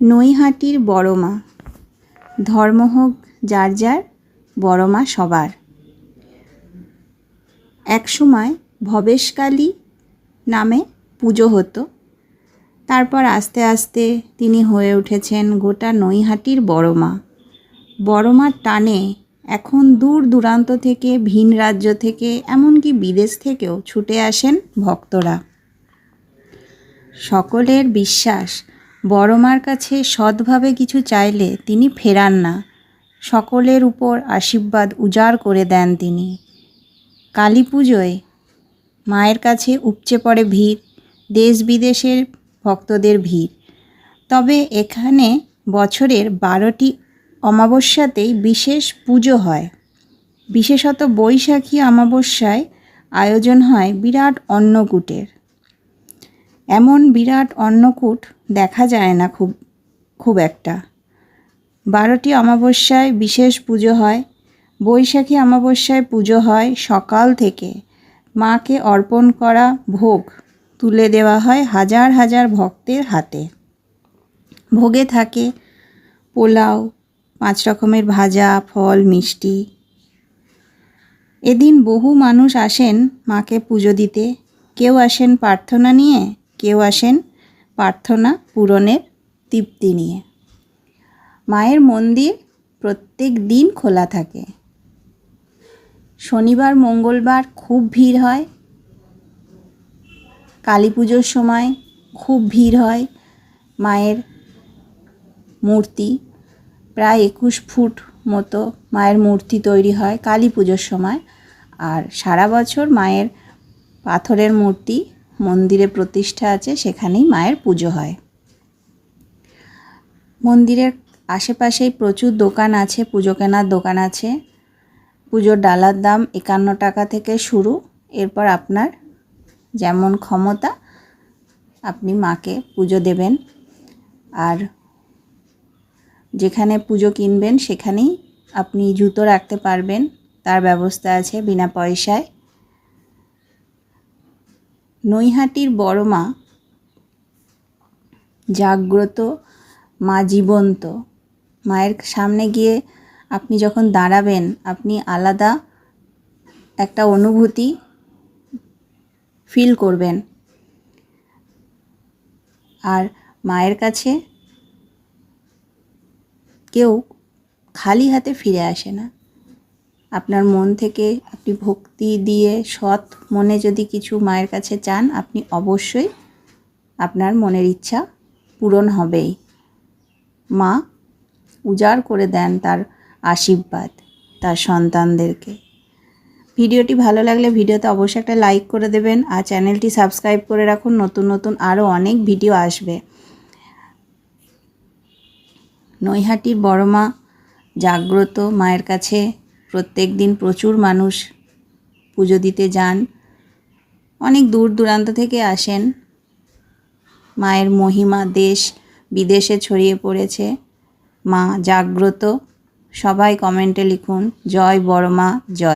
নৈহাটির বড় মা। ধর্ম হোক যার যার, বড় মা সবার। একসময় ভবেশকালী নামে পুজো হতো। তারপর আস্তে আস্তে তিনি হয়ে উঠেছেন গোটা নৈহাটির বড় মা। বড় মার টানে এখন দূর দূরান্ত থেকে, ভিন রাজ্য থেকে, এমনকি বিদেশ থেকেও ছুটে আসেন ভক্তরা। সকলের বিশ্বাস বড় মার কাছে সৎভাবে কিছু চাইলে তিনি ফেরান না। সকলের উপর আশীর্বাদ উজাড় করে দেন তিনি। কালী পুজোয় মায়ের কাছে উপচে পড়ে ভিড় দেশ বিদেশের ভক্তদের ভিড়। তবে এখানে বছরের বারোটি অমাবস্যাতেই বিশেষ পুজো হয়। বিশেষত বৈশাখী অমাবস্যায় আয়োজন হয় বিরাট অন্নকূটের। এমন বিরাট অন্নকূট দেখা যায় না খুব খুব একটা। বারোটি অমাবস্যায় বিশেষ পুজো হয়। বৈশাখী অমাবস্যায় পুজো হয় সকাল থেকে। মাকে অর্পণ করা ভোগ তুলে দেওয়া হয় হাজার হাজার ভক্তের হাতে। ভোগে থাকে পোলাও, পাঁচ রকমের ভাজা, ফল, মিষ্টি। এদিন বহু মানুষ আসেন মাকে পুজো দিতে। কেউ আসেন প্রার্থনা নিয়ে কেউ আসেন প্রার্থনা পূরণের তৃপ্তি নিয়ে। মায়ের মন্দির প্রত্যেক দিন খোলা থাকে। শনিবার, মঙ্গলবার খুব ভিড় হয়। কালী পুজোর সময় খুব ভিড় হয়। মায়ের মূর্তি প্রায় একুশ ফুট মতো মায়ের মূর্তি তৈরি হয় কালী পুজোর সময়। আর সারা বছর মায়ের পাথরের মূর্তি মন্দিরে প্রতিষ্ঠা আছে, সেখানেই মায়ের পুজো হয়। মন্দিরের আশেপাশেই প্রচুর দোকান আছে, পুজো কেনার দোকান আছে। পুজোর ডালার দাম একান্ন টাকা থেকে শুরু। এরপর আপনার যেমন ক্ষমতা, আপনি মাকে পুজো দেবেন। আর যেখানে পুজো কিনবেন, সেখানেই আপনি জুতো রাখতে পারবেন। তার ব্যবস্থা আছে বিনা পয়সায়। নৈহাটির বড় মা জাগ্রত, মা জীবন্ত। মায়ের সামনে গিয়ে আপনি যখন দাঁড়াবেন, আপনি আলাদা একটা অনুভূতি ফিল করবেন। আর মায়ের কাছে কেউ খালি হাতে ফিরে আসে না। আপনার মন থেকে আপনি ভক্তি দিয়ে সৎ মনে যদি কিছু মায়ের কাছে চান, আপনি অবশ্যই আপনার মনের ইচ্ছা পূরণ হবেই। মা উজাড় করে দেন তার আশীর্বাদ তার সন্তানদেরকে। ভিডিওটি ভালো লাগলে ভিডিওতে অবশ্যই একটা লাইক করে দেবেন আর চ্যানেলটি সাবস্ক্রাইব করে রাখুন। নতুন নতুন আরও অনেক ভিডিও আসবে। নৈহাটির বড় মা জাগ্রত মায়ের কাছে প্রত্যেক দিন প্রচুর মানুষ পুজো দিতে যান। অনেক দূর দূরান্ত থেকে আসেন। মায়ের মহিমা দেশ বিদেশে ছড়িয়ে পড়েছে। মা জাগ্রত। সবাই কমেন্টে লিখুন, জয় বড় মা, জয়।